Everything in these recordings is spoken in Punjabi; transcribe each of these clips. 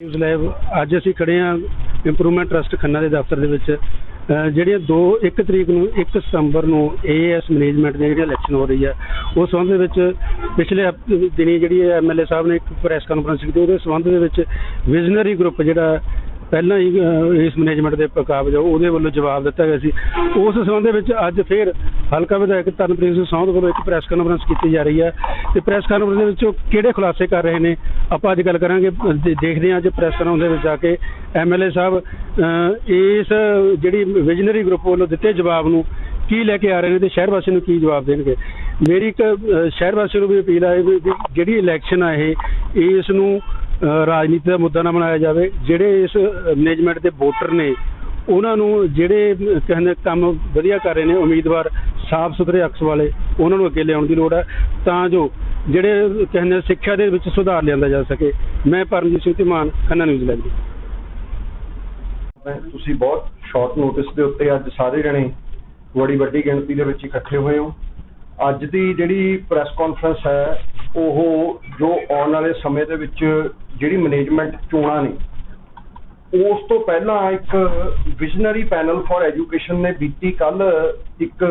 ਨਿਊਜ਼ ਲਾਈਵ ਅੱਜ ਅਸੀਂ ਖੜੇ ਹਾਂ ਇੰਪਰੂਵਮੈਂਟ ਟਰਸਟ ਖੰਨਾ ਦੇ ਦਫ਼ਤਰ ਦੇ ਵਿੱਚ। ਅਹ ਜਿਹੜੀਆਂ 2 1 ਤਰੀਕ ਨੂੰ 1 ਸਤੰਬਰ ਨੂੰ ਏਐਸ ਮੈਨੇਜਮੈਂਟ ਦੀ ਜਿਹੜੀ ਇਲੈਕਸ਼ਨ ਹੋ ਰਹੀ ਹੈ ਉਸ ਸੰਬੰਧ ਦੇ ਵਿੱਚ ਪਿਛਲੇ ਹਫ਼ਤੇ- ਦਿਨੀ ਜਿਹੜੀ ਐਮਐਲਏ ਸਾਹਿਬ ਨੇ ਇੱਕ ਪ੍ਰੈਸ ਕਾਨਫਰੰਸ ਕੀਤੀ, ਉਹਦੇ ਸੰਬੰਧ ਦੇ ਵਿੱਚ ਵਿਜ਼ਨਰੀ ਗਰੁੱਪ ਜਿਹੜਾ ਪਹਿਲਾਂ ਹੀ ਇਸ ਮੈਨੇਜਮੈਂਟ ਦੇ ਕਾਬਜ ਉਹਦੇ ਵੱਲੋਂ ਜਵਾਬ ਦਿੱਤਾ ਗਿਆ ਸੀ। ਉਸ ਸੰਬੰਧ ਦੇ ਵਿੱਚ ਅੱਜ ਫਿਰ ਹਲਕਾ ਵਿਧਾਇਕ ਤਰਨਪ੍ਰੀਤ ਸਿੰਘ ਸੌਂਦ ਵੱਲੋਂ ਇੱਕ ਪ੍ਰੈਸ ਕਾਨਫਰੰਸ ਕੀਤੀ ਜਾ ਰਹੀ ਹੈ। ਤੇ ਪ੍ਰੈਸ ਕਾਨਫਰੰਸ ਦੇ ਵਿੱਚ ਉਹ ਕਿਹੜੇ ਖੁਲਾਸੇ ਕਰ ਰਹੇ ਨੇ, ਆਪਾਂ ਅੱਜ ਗੱਲ ਕਰਾਂਗੇ। ਦੇਖਦੇ ਹਾਂ ਅੱਜ ਪ੍ਰੈਸ ਕਾਨਫਰੰਸ ਦੇ ਵਿੱਚ ਆ ਕੇ ਐਮਐਲਏ ਸਾਹਿਬ ਇਸ ਜਿਹੜੀ ਵਿਜ਼ਨਰੀ ਗਰੁੱਪ ਵੱਲੋਂ ਦਿੱਤੇ ਜਵਾਬ ਨੂੰ ਕੀ ਲੈ ਕੇ ਆ ਰਹੇ ਨੇ ਤੇ ਸ਼ਹਿਰ ਵਾਸੀਆਂ ਨੂੰ ਕੀ ਜਵਾਬ ਦੇਣਗੇ? ਮੇਰੀ ਇੱਕ ਸ਼ਹਿਰ ਵਾਸੀਆਂ ਨੂੰ ਵੀ ਅਪੀਲ ਹੈ ਵੀ ਜਿਹੜੀ ਇਲੈਕਸ਼ਨ ਆ ਇਹ, ਇਸ ਨੂੰ ਰਾਜਨੀਤੀ ਦਾ ਮੁੱਦਾ ਨਾ ਬਣਾਇਆ ਜਾਵੇ। ਜਿਹੜੇ ਇਸ ਮੈਨੇਜਮੈਂਟ ਦੇ ਵੋਟਰ ਨੇ, ਉਹਨਾਂ ਨੂੰ ਜਿਹੜੇ ਕਹਿੰਦੇ ਕੰਮ ਵਧੀਆ ਕਰ ਰਹੇ ਨੇ, ਉਮੀਦਵਾਰ ਸਾਫ਼ ਸੁਥਰੇ ਅਕਸ ਵਾਲੇ, ਉਹਨਾਂ ਨੂੰ ਅੱਗੇ ਲਿਆਉਣ ਦੀ ਲੋੜ ਹੈ। ਤਾਂ ਜੋ ਜਿਹੜੇ ਕਹਿੰਦੇ ਸਿੱਖਿਆ ਦੇ ਵਿੱਚ ਸੁਧਾਰ ਲਿਆਂਦਾ ਜਾ ਸਕੇ। ਮੈਂ ਪਰਮਜੀਤ ਸਿੰਘ ਧੀਮਾਨ, ਖੰਨਾ ਨਿਊਜ਼ ਲਾਈਵ ਤੁਸੀਂ ਬਹੁਤ ਸ਼ਾਰਟ ਨੋਟਿਸ ਦੇ ਉੱਤੇ ਅੱਜ ਸਾਰੇ ਜਣੇ ਬੜੀ ਵੱਡੀ ਗਿਣਤੀ ਦੇ ਵਿੱਚ ਇਕੱਠੇ ਹੋਏ ਹੋ। ਅੱਜ ਦੀ ਜਿਹੜੀ ਪ੍ਰੈਸ ਕਾਨਫਰੰਸ ਹੈ, ਉਹ ਜੋ ਆਉਣ ਵਾਲੇ ਸਮੇਂ ਦੇ ਵਿੱਚ ਜਿਹੜੀ ਮੈਨੇਜਮੈਂਟ ਚੋਣਾਂ ਨੇ, ਉਸ ਤੋਂ ਪਹਿਲਾਂ ਇੱਕ ਵਿਜ਼ਨਰੀ ਪੈਨਲ ਫਾਰ ਐਜੂਕੇਸ਼ਨ ਨੇ ਬੀਤੀ ਕੱਲ ਇੱਕ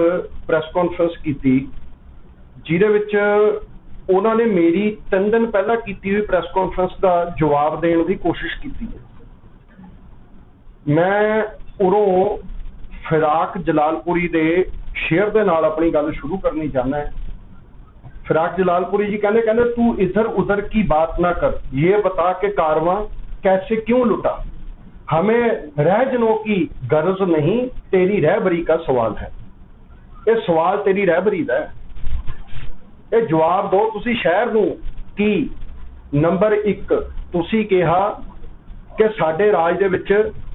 ਪ੍ਰੈਸ ਕਾਨਫਰੰਸ ਕੀਤੀ, ਜਿਹਦੇ ਵਿੱਚ ਉਹਨਾਂ ਨੇ ਮੇਰੀ ਤਿੰਨ ਦਿਨ ਪਹਿਲਾਂ ਕੀਤੀ ਹੋਈ ਪ੍ਰੈਸ ਕਾਨਫਰੰਸ ਦਾ ਜਵਾਬ ਦੇਣ ਦੀ ਕੋਸ਼ਿਸ਼ ਕੀਤੀ ਹੈ। ਮੈਂ ਉਰੋਂ ਫਿਰਾਕ ਜਲਾਲਪੁਰੀ ਦੇ ਸ਼ੇਅਰ ਦੇ ਨਾਲ ਆਪਣੀ ਗੱਲ ਸ਼ੁਰੂ ਕਰਨੀ ਚਾਹੁੰਦਾ ਹੈ फिराक जलालपुरी जी कहने कहने तू इधर उधर की बात ना कर ये बता के कारवां कैसे क्यों लुटा हमें रहजनों की गर्ज नहीं तेरी रहबरी का सवाल है ਇਹ ਸਵਾਲ ਤੇਰੀ ਰਹਿਬਰੀ ਦਾ ਹੈ ਇਹ ਜਵਾਬ ਦਿਓ ਤੁਸੀਂ ਸ਼ਹਿਰ ਨੂੰ ਕੀ ਨੰਬਰ 1 ਤੁਸੀਂ ਕਿਹਾ ਕਿ ਸਾਡੇ ਰਾਜ ਦੇ ਵਿੱਚ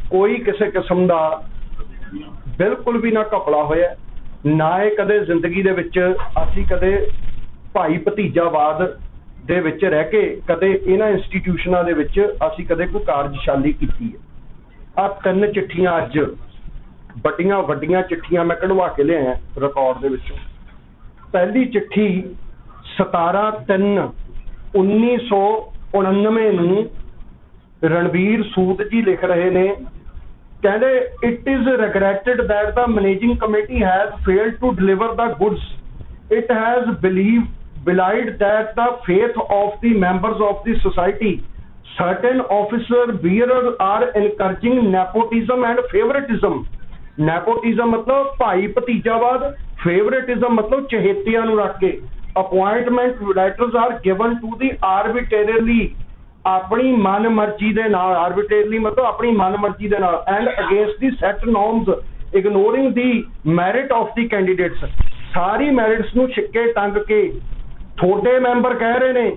ਕੋਈ ਕਿਸੇ ਕਿਸਮ ਦਾ ਬਿਲਕੁਲ ਵੀ ਨਾ ਘਪਲਾ ਹੋਇਆ ਨਾ ਇਹ ਕਦੇ ਜ਼ਿੰਦਗੀ ਦੇ ਵਿੱਚ ਅਸੀਂ ਕਦੇ ਭਾਈ ਭਤੀਜਾਵਾਦ ਦੇ ਵਿੱਚ ਰਹਿ ਕੇ ਕਦੇ ਇਹਨਾਂ ਇੰਸਟੀਟਿਊਸ਼ਨਾਂ ਦੇ ਵਿੱਚ ਅਸੀਂ ਕਦੇ ਕੋਈ ਕਾਰਜਸ਼ਾਲੀ ਕੀਤੀ ਹੈ। ਆ ਤਿੰਨ ਚਿੱਠੀਆਂ ਅੱਜ, ਵੱਡੀਆਂ ਵੱਡੀਆਂ ਚਿੱਠੀਆਂ ਮੈਂ ਕਢਵਾ ਕੇ ਲਿਆਇਆ ਰਿਕਾਰਡ ਦੇ ਵਿੱਚੋਂ। ਪਹਿਲੀ ਚਿੱਠੀ 17 3 1999 ਨੂੰ ਰਣਵੀਰ ਸੂਦ ਜੀ ਲਿਖ ਰਹੇ ਨੇ। ਕਹਿੰਦੇ it is regretted that the managing committee has failed to deliver the goods it has believed belied that the faith of the members of the society certain officer bearers are encouraging nepotism and favoritism nepotism ਮਤਲਬ ਭਾਈ ਭਤੀਜਾਵਾਦ favoritism ਮਤਲਬ ਚਹੇਤਿਆਂ ਨੂੰ ਰੱਖ ਕੇ appointment letters are given to the arbitrarily ਆਪਣੀ ਮਨਮਰਜ਼ੀ ਦੇ ਨਾਲ ਆਰਬਿਟਰਲੀ ਮਤਲਬ ਆਪਣੀ ਮਨਮਰਜ਼ੀ ਦੇ ਨਾਲ and against the set norms ignoring the merit of the candidates sorry merits ਨੂੰ ਛਿੱਕੇ ਟੰਗ ਕੇ ਥੋੜੇ ਮੈਂਬਰ ਕਹਿ ਰਹੇ ਨੇ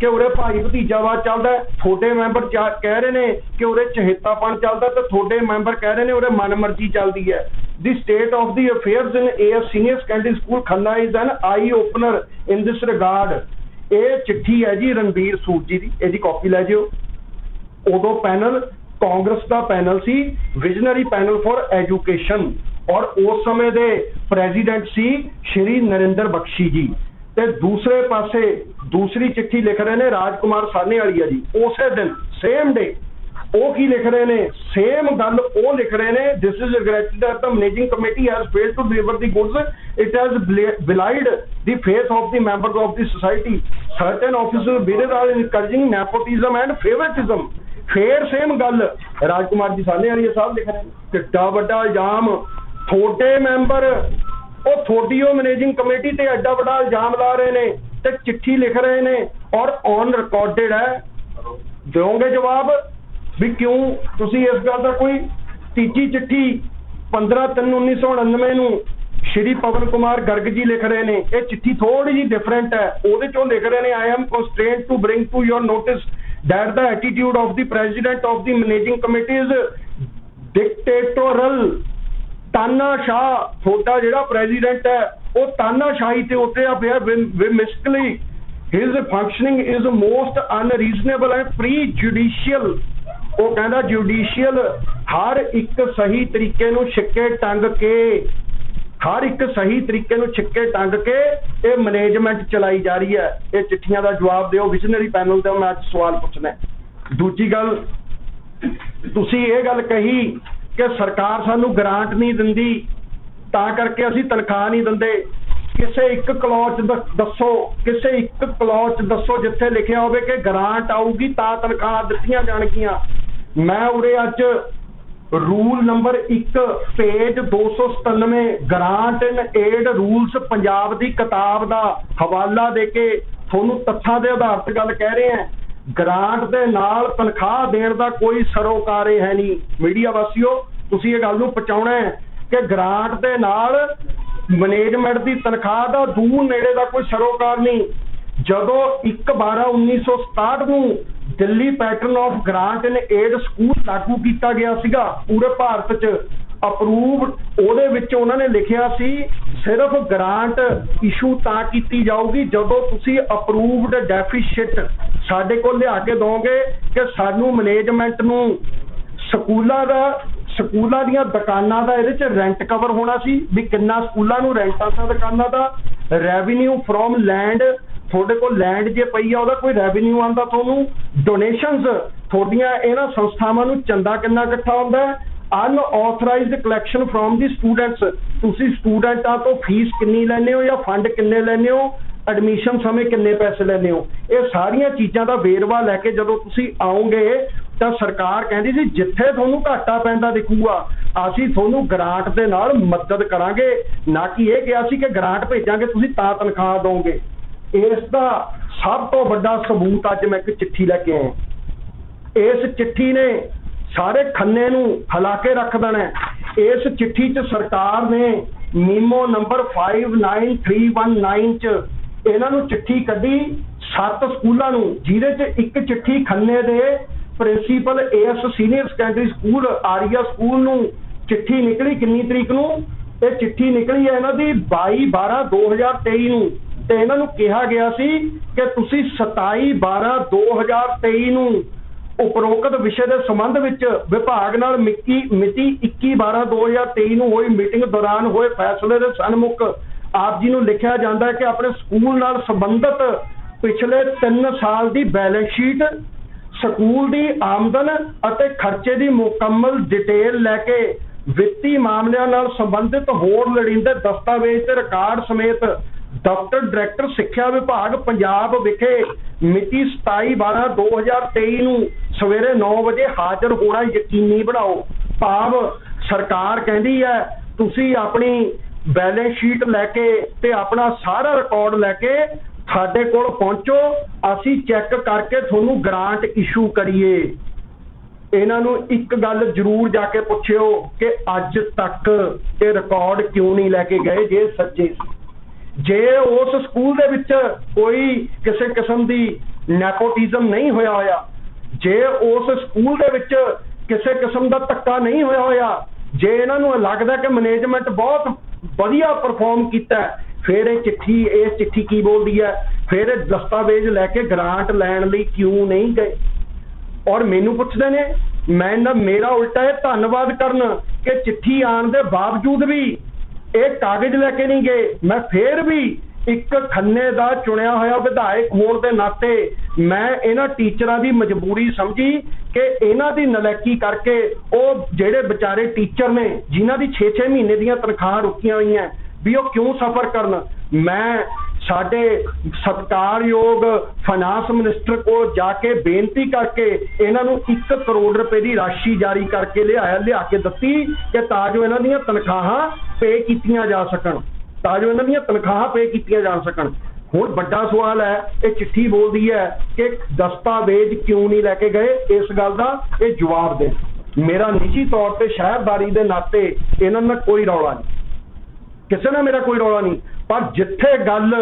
ਕਿ ਉਰੇ ਭਾਈ ਭਤੀਜਾਵਾਦ ਚੱਲਦਾ ਹੈ ਥੋੜੇ ਮੈਂਬਰ ਚਾ- ਕਹਿ ਰਹੇ ਨੇ ਕਿ ਉਰੇ ਚਹੇਤਾਪਣ ਚੱਲਦਾ ਤੇ ਥੋੜੇ ਮੈਂਬਰ ਕਹਿ ਰਹੇ ਨੇ ਉਰੇ ਮਨਮਰਜ਼ੀ ਚੱਲਦੀ ਹੈ। The state of the affairs in AS senior secondary school Khanna is an eye opener in this regard ਇਹ ਚਿੱਠੀ ਹੈ ਜੀ ਰਣਬੀਰ ਸੂਦ ਜੀ ਦੀ, ਇਹਦੀ ਕਾਪੀ ਲੈ ਜਿਓ। ਉਦੋਂ ਪੈਨਲ ਕਾਂਗਰਸ ਦਾ ਪੈਨਲ ਸੀ ਵਿਜ਼ਨਰੀ ਪੈਨਲ ਫॉर ਐਜੂਕੇਸ਼ਨ ਔਰ ਉਸ ਸਮੇਂ ਦੇ ਪ੍ਰੈਜ਼ੀਡੈਂਟ ਸੀ ਸ਼੍ਰੀ ਨਰਿੰਦਰ ਬਖਸ਼ੀ ਜੀ। ਤੇ ਦੂਸਰੇ ਪਾਸੇ ਦੂਸਰੀ ਚਿੱਠੀ ਲਿਖ ਰਹੇ ਨੇ ਰਾਜਕੁਮਾਰ ਸਾਹਨੇ ਵਾਲੀ ਆ ਜੀ। ਉਸੇ ਦਿਨ ਸੇਮ ਡੇ ਉਹ ਕੀ ਲਿਖ ਰਹੇ ਨੇ ਸੇਮ ਗੱਲ ਉਹ ਲਿਖ ਰਹੇ ਨੇ this is regretted that the managing committee has failed to deliver the goods it has belied the faith of the members of the society certain officers bidder are encouraging nepotism and favouritism ਫੇਰ ਸੇਮ ਗੱਲ ਰਾਜਕੁਮਾਰ ਜੀ ਸਾਹਮਣੇ ਆ ਰਹੀ ਹੈ ਸਾਹਿਬ ਲਿਖ ਰਹੇ ਕਿੱਡਾ ਵੱਡਾ ਇਲਜ਼ਾਮ ਥੋੜੇ ਮੈਂਬਰ ਉਹ ਥੋੜੀ ਉਹ ਮੈਨੇਜਿੰਗ ਕਮੇਟੀ ਤੇ ਐਡਾ ਵੱਡਾ ਇਲਜ਼ਾਮ ਲਾ ਰਹੇ ਨੇ ਤੇ ਚਿੱਠੀ ਲਿਖ ਰਹੇ ਨੇ ਔਰ ਔਨ ਰਿਕਾਰਡਡ ਹੈ ਦਿਓਗੇ ਜਵਾਬ ਵੀ ਕਿਉਂ ਤੁਸੀਂ ਇਸ ਗੱਲ ਦਾ ਕੋਈ ਤੀਜੀ ਚਿੱਠੀ 15 3 1999 ਨੂੰ ਸ਼੍ਰੀ ਪਵਨ ਕੁਮਾਰ ਗਰਗ ਜੀ ਲਿਖ ਰਹੇ ਨੇ ਇਹ ਚਿੱਠੀ ਥੋੜੀ ਜੀ ਡਿਫਰੈਂਟ ਹੈ ਉਹਦੇ ਚੋਂ ਲਿਖ ਰਹੇ ਨੇ I am constrained to bring to your notice that the attitude of the president of the managing committee is dictatorial ਤਾਨਾਸ਼ਾਹ ਤੁਹਾਡਾ ਜਿਹੜਾ ਪ੍ਰੈਜ਼ੀਡੈਂਟ ਹੈ ਉਹ ਤਾਨਾਸ਼ਾਹੀ ਤੇ ਉਤਰਿਆ ਪਿਆ whimsically his functioning is most unreasonable and prejudicial ਉਹ ਕਹਿੰਦਾ ਜੁਡੀਸ਼ੀਅਲ ਹਰ ਇੱਕ ਸਹੀ ਤਰੀਕੇ ਨੂੰ ਛਿੱਕੇ ਟੰਗ ਕੇ, ਹਰ ਇੱਕ ਸਹੀ ਤਰੀਕੇ ਨੂੰ ਛਿੱਕੇ ਟੰਗ ਕੇ ਇਹ ਮੈਨੇਜਮੈਂਟ ਚਲਾਈ ਜਾ ਰਹੀ ਹੈ। ਇਹ ਚਿੱਠੀਆਂ ਦਾ ਜਵਾਬ ਦਿਓ ਵਿਜ਼ਨਰੀ ਪੈਨਲ ਤੇ ਮੈਂ ਅੱਜ ਸਵਾਲ ਪੁੱਛਣਾ ਦੂਜੀ ਗੱਲ, ਤੁਸੀਂ ਇਹ ਗੱਲ ਕਹੀ ਕਿ ਸਰਕਾਰ ਸਾਨੂੰ ਗ੍ਰਾਂਟ ਨਹੀਂ ਦਿੰਦੀ, ਤਾਂ ਕਰਕੇ ਅਸੀਂ ਤਨਖਾਹ ਨਹੀਂ ਦਿੰਦੇ। ਕਿਸੇ ਇੱਕ ਕਲੌਚ ਦੱਸੋ, ਕਿਸੇ ਇੱਕ ਕਲੌਚ ਦੱਸੋ ਜਿੱਥੇ ਲਿਖਿਆ ਹੋਵੇ ਕਿ ਗ੍ਰਾਂਟ ਆਊਗੀ ਤਾਂ ਤਨਖਾਹ ਦਿੱਤੀਆਂ ਜਾਣਗੀਆਂ। ਮੈਂ ਉਰੇ ਅੱਜ rule number 1 page 297 grant in aid rules Punjab ਦੀ ਕਿਤਾਬ ਦਾ ਹਵਾਲਾ ਦੇ ਕੇ ਤੁਹਾਨੂੰ ਤੱਥਾਂ ਦੇ ਆਧਾਰ ਤੇ ਗੱਲ ਕਹਿ ਰਹੇ ਹਾਂ। ਗ੍ਰਾਂਟ ਦੇ ਨਾਲ ਤਨਖਾਹ ਦੇਣ ਦਾ ਕੋਈ ਸਰੋਕਾਰੇ ਹੈ ਨਹੀਂ। ਮੀਡੀਆ ਵਾਸੀਓ, ਤੁਸੀਂ ਇਹ ਗੱਲ ਨੂੰ ਪਹੁੰਚਾਉਣਾ ਹੈ ਕਿ ਗ੍ਰਾਂਟ ਦੇ ਨਾਲ ਮੈਨੇਜਮੈਂਟ ਦੀ ਤਨਖਾਹ ਦਾ ਦੂਰ ਨੇੜੇ ਦਾ ਕੋਈ ਸਰੋਕਾਰ ਨਹੀਂ। ਜਦੋਂ 1/12/1967 ਨੂੰ Delhi pattern of grant in aid school ਲਾਗੂ ਕੀਤਾ ਗਿਆ ਸੀਗਾ, ਪੂਰੇ ਭਾਰਤ 'ਚ। ਅਪਰੂਵਡ ਉਹਦੇ ਵਿੱਚ ਉਹਨਾਂ ਨੇ ਲਿਖਿਆ ਸੀ, ਸਿਰਫ ਗ੍ਰਾਂਟ ਇਸ਼ੂ ਤਾਂ ਕੀਤੀ ਜਾਊਗੀ ਜਦੋਂ ਤੁਸੀਂ ਅਪਰੂਵਡ ਡੈਫੀਸਿਟ ਸਾਡੇ ਕੋਲ ਲਿਆ ਕੇ ਦੋਗੇ ਕਿ ਸਾਨੂੰ ਮੈਨੇਜਮੈਂਟ ਨੂੰ ਸਕੂਲਾਂ ਦਾ, ਸਕੂਲਾਂ ਦੀਆਂ ਦੁਕਾਨਾਂ ਦਾ ਇਹਦੇ ਚ ਰੈਂਟ ਕਵਰ ਹੋਣਾ ਸੀ, ਵੀ ਕਿੰਨਾ ਸਕੂਲਾਂ ਨੂੰ ਰੈਂਟ ਆਸਾ ਦੁਕਾਨਾਂ ਦਾ। ਰੈਵਨਿਊ ਫਰੋਮ ਲੈਂਡ ਤੁਹਾਡੇ ਕੋਲ ਲੈਂਡ ਜੇ ਪਈ ਆ, ਉਹਦਾ ਕੋਈ ਰੈਵਨਿਊ ਆਉਂਦਾ ਤੁਹਾਨੂੰ? ਡੋਨੇਸ਼ਨਸ ਤੁਹਾਡੀਆਂ ਇਹਨਾਂ ਸੰਸਥਾਵਾਂ ਨੂੰ ਚੰਦਾ ਕਿੰਨਾ ਇਕੱਠਾ ਹੁੰਦਾ ਹੈ? Unauthorised collection from the students ਤੁਸੀਂ ਸਟੂਡੈਂਟਾਂ ਤੋਂ ਫੀਸ ਕਿੰਨੀ ਲੈਂਦੇ ਹੋ ਜਾਂ ਫੰਡ ਕਿੰਨੇ ਲੈਂਦੇ ਹੋ? ਐਡਮਿਸ਼ਨ ਸਮੇਂ ਕਿੰਨੇ ਪੈਸੇ ਲੈਂਦੇ ਹੋ? ਇਹ ਸਾਰੀਆਂ ਚੀਜ਼ਾਂ ਦਾ ਵੇਰਵਾ ਲੈ ਕੇ ਜਦੋਂ ਤੁਸੀਂ ਆਓਗੇ, ਤਾਂ ਸਰਕਾਰ ਕਹਿੰਦੀ ਸੀ, ਜਿੱਥੇ ਤੁਹਾਨੂੰ ਘਾਟਾ ਪੈਂਦਾ ਦਿਖੂਗਾ, ਅਸੀਂ ਤੁਹਾਨੂੰ ਗ੍ਰਾਂਟ ਦੇ ਨਾਲ ਮਦਦ ਕਰਾਂਗੇ। ਨਾ ਕਿ ਇਹ ਕਿਹਾ ਸੀ ਕਿ ਗ੍ਰਾਂਟ ਭੇਜਾਂਗੇ, ਤੁਸੀਂ ਤਾਂ ਤਨਖਾਹ ਦੋਗੇ ਇਸ ਦਾ ਸਭ ਤੋਂ ਵੱਡਾ ਸਬੂਤ ਅੱਜ ਮੈਂ ਇੱਕ ਚਿੱਠੀ ਲੈ ਕੇ ਆਇਆ। ਇਸ ਚਿੱਠੀ ਨੇ ਸਾਰੇ ਖੰਨੇ ਨੂੰ ਹਿਲਾ ਕੇ ਰੱਖ ਦੇਣਾ ਇਸ ਚਿੱਠੀ 'ਚ ਸਰਕਾਰ ਨੇ ਮੀਮੋ ਨੰਬਰ 59319 'ਚ ਇਹਨਾਂ ਨੂੰ ਚਿੱਠੀ ਕੱਢੀ। ਸੱਤ ਸਕੂਲਾਂ ਨੂੰ, ਜਿਹਦੇ 'ਚ ਇੱਕ ਚਿੱਠੀ ਖੰਨੇ ਦੇ principal AS senior secondary school Arya school ਨੂੰ ਚਿੱਠੀ ਨਿਕਲੀ ਕਿੰਨੀ ਤਰੀਕ ਨੂੰ? ਇਹ ਚਿੱਠੀ ਨਿਕਲੀ ਹੈ ਇਹਨਾਂ ਦੀ 22 12 2023 ਨੂੰ। ਤੇ ਇਹਨਾਂ ਨੂੰ ਕਿਹਾ ਗਿਆ ਸੀ ਕਿ ਤੁਸੀਂ 27 12 2023 ਨੂੰ ਉਪਰੋਕਤ ਵਿਸ਼ੇ ਦੇ ਸੰਬੰਧ ਵਿੱਚ ਵਿਭਾਗ ਨਾਲ ਮਿੱਕੀ ਮਿਤੀ 21 12 2023 ਨੂੰ ਹੋਈ ਮੀਟਿੰਗ ਦੌਰਾਨ ਹੋਏ ਫੈਸਲੇ ਦੇ ਸਨਮੁਖ ਆਪ ਜੀ ਨੂੰ ਲਿਖਿਆ ਜਾਂਦਾ ਹੈ ਕਿ ਆਪਣੇ ਸਕੂਲ ਨਾਲ ਸੰਬੰਧਿਤ ਪਿਛਲੇ 3 ਸਾਲ ਦੀ ਬੈਲੈਂਸ ਸ਼ੀਟ, ਸਕੂਲ ਦੀ ਆਮਦਨ ਅਤੇ ਖਰਚੇ ਦੀ ਮੁਕੰਮਲ ਡਿਟੇਲ ਲੈ ਕੇ ਵਿੱਤੀ ਮਾਮਲਿਆਂ ਨਾਲ ਸੰਬੰਧਿਤ ਹੋਰ ਲੋੜੀਂਦੇ ਦਸਤਾਵੇਜ਼ ਤੇ ਰਿਕਾਰਡ ਸਮੇਤ ਡਾਕਟਰ ਡਾਇਰੈਕਟਰ ਸਿੱਖਿਆ ਵਿਭਾਗ ਪੰਜਾਬ ਵਿਖੇ ਮਿਤੀ 27 12 2023 ਨੂੰ ਸਵੇਰੇ 9 ਵਜੇ ਹਾਜ਼ਰ ਹੋਣਾ ਯਕੀਨੀ ਬਣਾਓ। ਭਾਵ ਸਰਕਾਰ ਕਹਿੰਦੀ ਹੈ, ਤੁਸੀਂ ਆਪਣੀ ਬੈਲੈਂਸ ਸ਼ੀਟ ਲੈ ਕੇ ਤੇ ਆਪਣਾ ਸਾਰਾ ਰਿਕਾਰਡ ਲੈ ਕੇ ਸਾਡੇ ਕੋਲ ਪਹੁੰਚੋ, ਅਸੀਂ ਚੈੱਕ ਕਰਕੇ ਤੁਹਾਨੂੰ ਗ੍ਰਾਂਟ ਇਸ਼ੂ ਕਰੀਏ। ਇਹਨਾਂ ਨੂੰ ਇੱਕ ਗੱਲ ਜ਼ਰੂਰ ਜਾ ਕੇ ਪੁੱਛਿਓ ਕਿ ਅੱਜ ਤੱਕ ਇਹ ਰਿਕਾਰਡ ਕਿਉਂ ਨਹੀਂ ਲੈ ਕੇ ਗਏ, ਜੇ ਸੱਚੇ ਸੀ। ਜੇ ਉਸ ਸਕੂਲ ਦੇ ਵਿੱਚ ਕੋਈ ਕਿਸੇ ਕਿਸਮ ਦੀ ਨੈਪੋਟਿਜ਼ਮ ਨਹੀਂ ਹੋਇਆ ਹੋਇਆ, ਜੇ ਉਸ ਸਕੂਲ ਦੇ ਵਿੱਚ ਕਿਸੇ ਕਿਸਮ ਦਾ ਧੱਕਾ ਨਹੀਂ ਹੋਇਆ ਹੋਇਆ, ਜੇ ਇਹਨਾਂ ਨੂੰ ਲੱਗਦਾ ਕਿ ਮੈਨੇਜਮੈਂਟ ਬਹੁਤ ਵਧੀਆ ਪਰਫਾਰਮ ਕੀਤਾ, ਫਿਰ ਇਹ ਚਿੱਠੀ ਇਹ ਚਿੱਠੀ ਕੀ ਬੋਲਦੀ ਹੈ? ਫਿਰ ਇਹ ਦਸਤਾਵੇਜ਼ ਲੈ ਕੇ ਗ੍ਰਾਂਟ ਲੈਣ ਲਈ ਕਿਉਂ ਨਹੀਂ ਗਏ? ਔਰ ਮੈਨੂੰ ਪੁੱਛਦੇ ਨੇ, ਮੈਂ ਨਾ ਮੇਰਾ ਉਲਟਾ ਹੈ ਧੰਨਵਾਦ ਕਰਨ ਕਿ ਚਿੱਠੀ ਆਉਣ ਦੇ ਬਾਵਜੂਦ ਵੀ ਇਹ ਕਾਗਜ਼ ਲੈ ਕੇ ਨਹੀਂ ਗਏ। ਮੈਂ ਫੇਰ ਵੀ ਇੱਕ ਖੰਨੇ ਦਾ ਚੁਣਿਆ ਹੋਇਆ ਵਿਧਾਇਕ ਹੋਣ ਦੇ ਨਾਤੇ ਮੈਂ ਇਹਨਾਂ ਟੀਚਰਾਂ ਦੀ ਮਜਬੂਰੀ ਸਮਝੀ ਕਿ ਇਹਨਾਂ ਦੀ ਨਲੈਕੀ ਕਰਕੇ ਉਹ ਜਿਹੜੇ ਵਿਚਾਰੇ ਟੀਚਰ ਨੇ, ਜਿਨ੍ਹਾਂ ਦੀ 6-6 ਮਹੀਨੇ ਦੀਆਂ ਤਨਖਾਹਾਂ ਰੁਕੀਆਂ ਹੋਈਆਂ, ਵੀ ਉਹ ਕਿਉਂ ਸਫਰ ਕਰਨ? ਮੈਂ ਸਾਡੇ ਸਤਕਾਰਯੋਗ ਫਾਈਨਾਂਸ ਮਿਨਿਸਟਰ ਕੋਲ ਜਾ ਕੇ ਬੇਨਤੀ ਕਰਕੇ ਇਹਨਾਂ ਨੂੰ 1 ਕਰੋੜ ਰੁਪਏ ਦੀ ਰਾਸ਼ੀ ਜਾਰੀ ਕਰਕੇ ਲਿਆਇਆ, ਲਿਆ ਕੇ ਦਿੱਤੀ ਕਿ ਤਾਂ ਜੋ ਇਹਨਾਂ ਦੀਆਂ ਤਨਖਾਹਾਂ ਪੇ ਕੀਤੀਆਂ ਜਾ ਸਕਣ, ਤਾਂ ਜੋ ਇਹਨਾਂ ਦੀਆਂ ਤਨਖਾਹਾਂ ਪੇ ਕੀਤੀਆਂ ਜਾ ਸਕਣ। ਹੁਣ ਵੱਡਾ ਸਵਾਲ ਹੈ, ਇਹ ਚਿੱਠੀ ਬੋਲਦੀ ਹੈ ਕਿ ਦਸਤਾਵੇਜ਼ ਕਿਉਂ ਨਹੀਂ ਲੈ ਕੇ ਗਏ? ਇਸ ਗੱਲ ਦਾ ਇਹ ਜਵਾਬ ਦੇ ਮੇਰਾ ਨਿੱਜੀ ਤੌਰ ਤੇ ਸ਼ਹਿਰਦਾਰੀ ਦੇ ਨਾਤੇ ਇਹਨਾਂ ਨਾਲ ਕੋਈ ਰੌਲਾ ਨਹੀਂ। ਕਿਸੇ ਨਾਲ ਮੇਰਾ ਕੋਈ ਰੌਲਾ ਨਹੀਂ। ਪਰ ਜਿੱਥੇ ਗੱਲ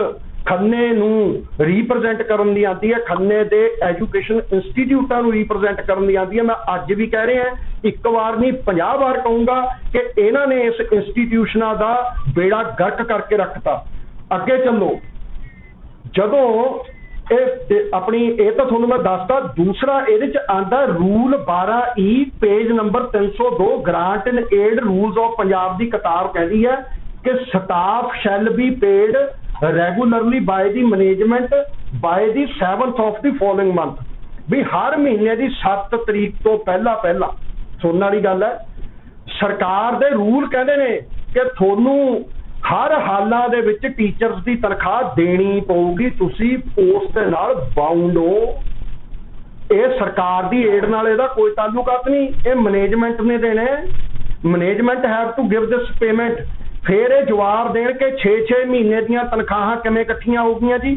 ਖੰਨੇ ਨੂੰ ਰਿਪਰੈਜ਼ੈਂਟ ਕਰਨ ਦੀ ਆਉਂਦੀ ਹੈ, ਖੰਨੇ ਦੇ ਐਜੂਕੇਸ਼ਨ ਇੰਸਟੀਚਿਊਟਾਂ ਨੂੰ ਰਿਪਰੈਜ਼ੈਂਟ ਕਰਨ ਦੀ ਆਉਂਦੀ ਹੈ। ਮੈਂ ਅੱਜ ਵੀ ਕਹਿ ਰਿਹਾ, ਇੱਕ ਵਾਰ ਨਹੀਂ 50 ਵਾਰ ਕਹੂੰਗਾ ਕਿ ਇਹਨਾਂ ਨੇ ਇਸ ਇੰਸਟੀਟਿਊਸ਼ਨਾਂ ਦਾ ਬੇੜਾ ਗਰਕ ਕਰਕੇ ਰੱਖਤਾ। ਅੱਗੇ ਚੱਲੋ। ਜਦੋਂ ਇਹ ਆਪਣੀ, ਇਹ ਤਾਂ ਤੁਹਾਨੂੰ ਮੈਂ ਦੱਸਦਾ ਦੂਸਰਾ ਇਹਦੇ ਚ ਆਂਦਾ rule 12 E page number 302 grant in aid rules of Punjab ਦੀ ਕਿਤਾਬ ਕਹਿੰਦੀ ਹੈ ਕਿ staff shall be paid regularly by the management by the 7th of the following month ਵੀ ਹਰ ਮਹੀਨੇ ਦੀ 7 ਤਰੀਕ ਤੋਂ ਪਹਿਲਾਂ ਪਹਿਲਾਂ ਸੁਣਨ ਵਾਲੀ ਗੱਲ ਹੈ, ਸਰਕਾਰ ਦੇ ਰੂਲ ਕਹਿੰਦੇ ਨੇ ਕਿ ਤੁਹਾਨੂੰ ਹਰ ਹਾਲਾਂ ਦੇ ਵਿੱਚ ਟੀਚਰਸ ਦੀ ਤਨਖਾਹ ਦੇਣੀ ਪਊਗੀ, ਤੁਸੀਂ ਪੋਸਟ ਦੇ ਨਾਲ ਬਾਉਂਡ ਹੋ। ਇਹ ਸਰਕਾਰ ਦੀ ਏਡ ਨਾਲ ਇਹਦਾ ਕੋਈ ਤਾਲੁਕਾਤ ਨਹੀਂ, ਇਹ ਮੈਨੇਜਮੈਂਟ ਨੇ ਦੇਣੇ। Management have to give this payment ਫੇਰ ਇਹ ਜਵਾਬ ਦੇਣ ਕਿ 6-6 ਮਹੀਨੇ ਦੀਆਂ ਤਨਖਾਹਾਂ ਕਿਵੇਂ ਇਕੱਠੀਆਂ ਹੋ ਗਈਆਂ ਜੀ?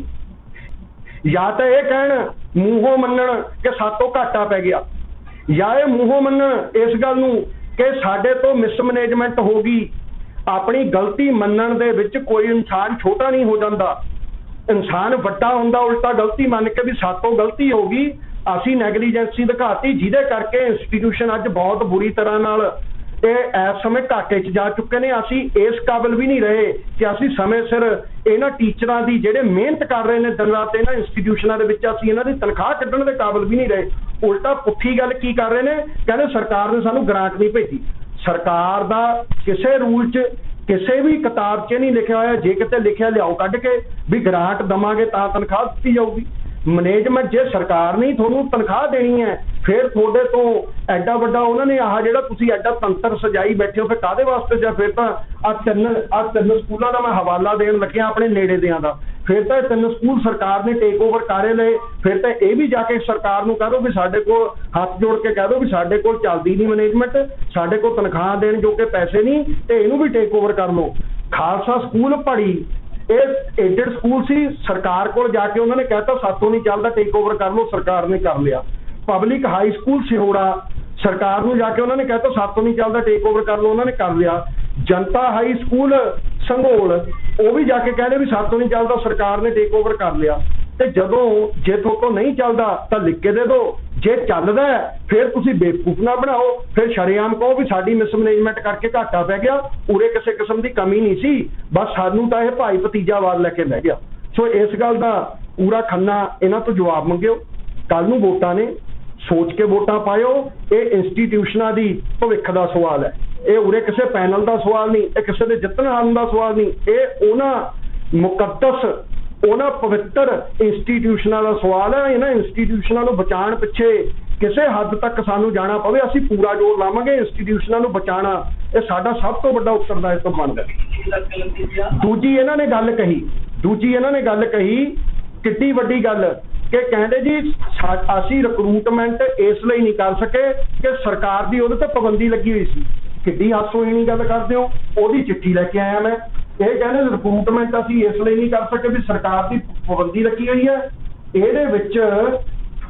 ਜਾਂ ਤਾਂ ਇਹ ਕਹਿਣ, ਮੂੰਹੋਂ ਮੰਨਣ ਕਿ ਸਾਤੋਂ ਘਾਟਾ ਪੈ ਗਿਆ। ਜਾਂ ਇਹ ਮੂੰਹੋਂ ਮੰਨਣ ਇਸ ਗੱਲ ਨੂੰ ਕਿ ਸਾਡੇ ਤੋਂ ਮਿਸਮੈਨੇਜਮੈਂਟ ਹੋ ਗਈ। ਆਪਣੀ ਗਲਤੀ ਮੰਨਣ ਦੇ ਵਿੱਚ ਕੋਈ ਇਨਸਾਨ ਛੋਟਾ ਨਹੀਂ ਹੋ ਜਾਂਦਾ। ਇਨਸਾਨ ਵੱਡਾ ਹੁੰਦਾ, ਉਲਟਾ ਗਲਤੀ ਮੰਨ ਕੇ ਵੀ ਸਾਤੋਂ ਗਲਤੀ ਹੋ ਗਈ। ਅਸੀਂ ਨੈਗਲੀਜੈਂਸੀ ਦਿਖਾਤੀ, ਜਿਹਦੇ ਕਰਕੇ ਇੰਸਟੀਟਿਊਸ਼ਨ ਅੱਜ ਬਹੁਤ ਬੁਰੀ ਤਰ੍ਹਾਂ ਨਾਲ ਇਹ ਇਸ ਸਮੇਂ ਘਾਟੇ 'ਚ ਜਾ ਚੁੱਕੇ ਨੇ। ਅਸੀਂ ਇਸ ਕਾਬਲ ਵੀ ਨਹੀਂ ਰਹੇ ਕਿ ਅਸੀਂ ਸਮੇਂ ਸਿਰ ਇਹਨਾਂ ਟੀਚਰਾਂ ਦੀ ਜਿਹੜੇ ਮਿਹਨਤ ਕਰ ਰਹੇ ਨੇ ਦਿਨ ਰਾਤ ਇਹਨਾਂ ਇੰਸਟੀਟਿਊਸ਼ਨਾਂ ਦੇ ਵਿੱਚ ਅਸੀਂ ਇਹਨਾਂ ਦੀ ਤਨਖਾਹ ਕੱਢਣ ਦੇ ਕਾਬਲ ਵੀ ਨਹੀਂ ਰਹੇ। ਉਲਟਾ ਪੁੱਠੀ ਗੱਲ ਕੀ ਕਰ ਰਹੇ ਨੇ? ਕਹਿੰਦੇ ਸਰਕਾਰ ਨੇ ਸਾਨੂੰ ਗ੍ਰਾਂਟ ਨਹੀਂ ਭੇਜੀ। ਸਰਕਾਰ ਦਾ ਕਿਸੇ ਰੂਲ 'ਚ, ਕਿਸੇ ਵੀ ਕਿਤਾਬ 'ਚ ਨਹੀਂ ਲਿਖਿਆ ਹੋਇਆ। ਜੇ ਕਿਤੇ ਲਿਖਿਆ, ਲਿਆਓ ਕੱਢ ਕੇ। ਵੀ ਗ੍ਰਾਂਟ ਦਵਾਂਗੇ ਤਾਂ ਤਨਖਾਹ ਦਿੱਤੀ ਜਾਊਗੀ। ਮੈਨੇਜਮੈਂਟ ਜੇ ਸਰਕਾਰ ਨਹੀਂ ਤੁਹਾਨੂੰ ਤਨਖਾਹ ਦੇਣੀ ਹੈ, ਫਿਰ ਤੁਹਾਡੇ ਤੋਂ ਐਡਾ ਵੱਡਾ ਉਹਨਾਂ ਨੇ ਆਹ ਜਿਹੜਾ ਤੁਸੀਂ ਐਡਾ ਤੰਤਰ ਸਜਾਈ ਬੈਠੇ ਹੋ, ਫਿਰ ਕਾਦੇ ਵਾਸਤੇ ਜਾਂ ਫਿਰ ਤਾਂ ਆ ਤਿੰਨ ਆ ਤਿੰਨ ਸਕੂਲਾਂ ਦਾ ਮੈਂ ਹਵਾਲਾ ਦੇਣ ਲੱਗਿਆ ਆਪਣੇ ਨੇੜੇ ਦਿਆਂ ਦਾ। ਫਿਰ ਤਾਂ ਇਹ ਤਿੰਨ ਸਕੂਲ ਸਰਕਾਰ ਨੇ ਟੇਕ ਓਵਰ ਕਰੇ ਲਏ, ਫਿਰ ਤਾਂ ਇਹ ਵੀ ਜਾ ਕੇ ਸਰਕਾਰ ਨੂੰ ਕਹੋ ਵੀ ਸਾਡੇ ਕੋਲ ਹੱਥ ਜੋੜ ਕੇ ਕਹਿ ਦਿਓ ਵੀ ਸਾਡੇ ਕੋਲ ਚੱਲਦੀ ਨਹੀਂ ਮੈਨੇਜਮੈਂਟ ਸਾਡੇ ਕੋਲ ਤਨਖਾਹ ਦੇਣ ਜੋ ਕਿ ਪੈਸੇ ਨਹੀਂ, ਤੇ ਇਹਨੂੰ ਵੀ ਟੇਕ ਓਵਰ ਕਰ ਲਓ। ਖਾਲਸਾ ਸਕੂਲ ਪੜੀ ਇਹ ਏਡਡ ਸਕੂਲ ਸੀ, ਸਰਕਾਰ ਕੋਲ ਜਾ ਕੇ ਉਹਨਾਂ ਨੇ ਕਹਿਤਾ ਸਾਤੋਂ ਨਹੀਂ ਚੱਲਦਾ ਟੇਕ ਓਵਰ ਕਰ ਲਓ, ਸਰਕਾਰ ਨੇ ਕਰ ਲਿਆ। ਪਬਲਿਕ ਹਾਈ ਸਕੂਲ ਸਿਹੋੜਾ, ਸਰਕਾਰ ਨੂੰ ਜਾ ਕੇ ਉਹਨਾਂ ਨੇ ਕਹਿਤਾ ਸਾਤੋਂ ਨਹੀਂ ਚੱਲਦਾ ਟੇਕ ਓਵਰ ਕਰ ਲਓ, ਉਹਨਾਂ ਨੇ ਕਰ ਲਿਆ। ਜਨਤਾ ਹਾਈ ਸਕੂਲ ਸੰਘੋਲ ਉਹ ਵੀ ਜਾ ਕੇ ਕਹਿੰਦੇ ਵੀ ਸਾਤੋਂ ਨਹੀਂ ਚੱਲਦਾ, ਸਰਕਾਰ ਨੇ ਟੇਕ ਓਵਰ ਕਰ ਲਿਆ। ਤੇ ਜਦੋਂ ਜੇ ਤੋਂ ਨਹੀਂ ਚੱਲਦਾ ਤਾਂ ਲਿਖ ਕੇ ਦੇ ਦਿਓ। ਜੇ ਚੱਲਦਾ ਫਿਰ ਤੁਸੀਂ ਬੇਵਕੂਫ ਨਾ ਬਣਾਓ। ਫਿਰ ਸ਼ਰੇਆਮ ਕਹੋ ਵੀ ਸਾਡੀ ਮਿਸਮੈਨੇਜਮੈਂਟ ਕਰਕੇ ਘਾਟਾ ਪੈ ਗਿਆ। ਉਰੇ ਕਿਸੇ ਕਿਸਮ ਦੀ ਕਮੀ ਨਹੀਂ ਸੀ। ਬਸ ਸਾਨੂੰ ਤਾਂ ਇਹ ਭਾਈ ਭਤੀਜਾਵਾਦ ਲੈ ਕੇ ਬਹਿ ਗਿਆ। ਸੋ ਇਸ ਗੱਲ ਦਾ ਪੂਰਾ ਖੰਨਾ ਇਹਨਾਂ ਤੋਂ ਜਵਾਬ ਮੰਗਿਓ। ਕੱਲ ਨੂੰ ਵੋਟਾਂ ਨੇ। ਸੋਚ ਕੇ ਵੋਟਾਂ ਪਾਇਓ। ਇਹ ਇੰਸਟੀਟਿਊਸ਼ਨਾਂ ਦੀ ਭਵਿੱਖ ਦਾ ਸਵਾਲ ਹੈ। ਇਹ ਉਰੇ ਕਿਸੇ ਪੈਨਲ ਦਾ ਸਵਾਲ ਨਹੀਂ, ਇਹ ਕਿਸੇ ਦੇ ਜਿੱਤਣ ਹਾਰਨ ਦਾ ਸਵਾਲ ਨਹੀਂ। ਇਹ ਉਹਨਾਂ ਮੁਕੱਦਸ ਉਹਨਾਂ ਪਵਿੱਤਰ ਇੰਸਟੀਟਿਊਸ਼ਨਾਂ ਦਾ ਸਵਾਲ ਹੈ ਇਹਨਾਂ ਇੰਸਟੀਟਿਊਸ਼ਨਾਂ ਨੂੰ ਬਚਾਉਣ ਪਿੱਛੇ ਕਿਸੇ ਹੱਦ ਤੱਕ ਸਾਨੂੰ ਜਾਣਾ ਪਵੇ, ਅਸੀਂ ਪੂਰਾ ਜ਼ੋਰ ਲਾਵਾਂਗੇ ਇੰਸਟੀਟਿਊਸ਼ਨਾਂ ਨੂੰ ਬਚਾਉਣਾ। ਇਹ ਸਾਡਾ ਸਭ ਤੋਂ ਵੱਡਾ ਉੱਤਰਦਾਇਤਵ ਬਣਦਾ ਹੈ। ਦੂਜੀ ਇਹਨਾਂ ਨੇ ਗੱਲ ਕਹੀ, ਦੂਜੀ ਇਹਨਾਂ ਨੇ ਗੱਲ ਕਹੀ, ਕਿੱਡੀ ਵੱਡੀ ਗੱਲ, ਕਿ ਕਹਿੰਦੇ ਜੀ ਅਸੀਂ ਰਿਕਰੂਟਮੈਂਟ ਇਸ ਲਈ ਨਹੀਂ ਕਰ ਸਕੇ ਕਿ ਸਰਕਾਰ ਦੀ ਉਹਦੇ ਤੇ ਪਾਬੰਦੀ ਲੱਗੀ ਹੋਈ ਸੀ। ਕਿੱਡੀ ਹਾਸੋਹੀਣੀ ਗੱਲ ਕਰਦੇ ਹੋ? ਉਹਦੀ ਚਿੱਠੀ ਲੈ ਕੇ ਆਇਆ ਮੈਂ। ਇਹ ਕਹਿੰਦੇ ਰਿਕਰੂਟਮੈਂਟ ਅਸੀਂ ਇਸ ਲਈ ਨਹੀਂ ਕਰ ਸਕੇ ਵੀ ਸਰਕਾਰ ਦੀ ਪਾਬੰਦੀ ਰੱਖੀ ਹੋਈ ਹੈ। ਇਹਦੇ ਵਿੱਚ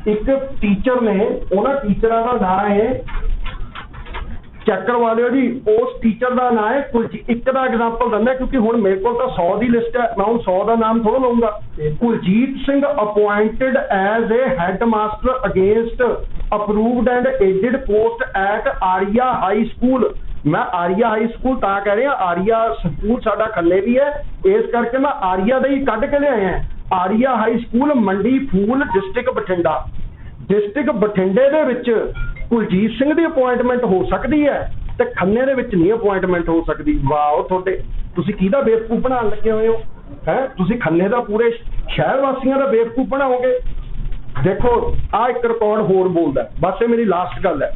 ਇੱਕ ਟੀਚਰ ਨੇ, ਉਹਨਾਂ ਟੀਚਰਾਂ ਦਾ ਨਾਮ ਹੈ ਚੱਕਰ ਵਾਲਿਓ ਜੀ। ਉਸ ਟੀਚਰ ਦਾ ਨਾਮ ਹੈ ਕੁਲਜੀਤ ਇੱਕ ਦਾ ਐਗਜ਼ਾਮਪਲ ਦਿੰਦਾ ਕਿਉਂਕਿ ਹੁਣ ਮੇਰੇ ਕੋਲ ਤਾਂ 100 ਦੀ ਲਿਸਟ ਹੈ। ਮੈਂ ਹੁਣ 100 ਦਾ ਨਾਮ ਥੋੜਾ ਲਵਾਂਗਾ Kuljit Singh appointed as a headmaster against approved and aided post at Arya high school ਮੈਂ ਆਰੀਆ ਹਾਈ ਸਕੂਲ ਤਾਂ ਕਹਿ ਰਿਹਾ, ਆਰੀਆ ਸਕੂਲ ਸਾਡਾ ਖੱਲੇ ਵੀ ਹੈ, ਇਸ ਕਰਕੇ ਮੈਂ ਆਰੀਆ ਦਾ ਹੀ ਕੱਢ ਕੇ ਲਿਆਇਆ ਆਰੀਆ ਹਾਈ ਸਕੂਲ ਮੰਡੀ ਫੂਲ ਡਿਸਟ੍ਰਿਕਟ ਬਠਿੰਡਾ। ਡਿਸਟ੍ਰਿਕਟ ਬਠਿੰਡੇ ਦੇ ਵਿੱਚ ਕੁਲਜੀਤ ਸਿੰਘ ਦੀ ਅਪਾਇੰਟਮੈਂਟ ਹੋ ਸਕਦੀ ਹੈ ਤੇ ਖੰਨੇ ਦੇ ਵਿੱਚ ਨਹੀਂ ਅਪਾਇੰਟਮੈਂਟ ਹੋ ਸਕਦੀ। ਵਾਓ ਤੁਹਾਡੇ, ਤੁਸੀਂ ਕਿਹਦਾ ਬੇਵਕੂਫ ਬਣਾਉਣ ਲੱਗੇ ਹੋਏ ਹੋ? ਹੈ, ਤੁਸੀਂ ਖੰਨੇ ਦਾ ਪੂਰੇ ਸ਼ਹਿਰ ਵਾਸੀਆਂ ਦਾ ਬੇਵਕੂਫ ਬਣਾਓਗੇ? ਦੇਖੋ ਆ ਇੱਕ ਰਿਕਾਰਡ ਹੋਰ ਬੋਲਦਾ। ਬਸ ਇਹ ਮੇਰੀ ਲਾਸਟ ਗੱਲ ਹੈ।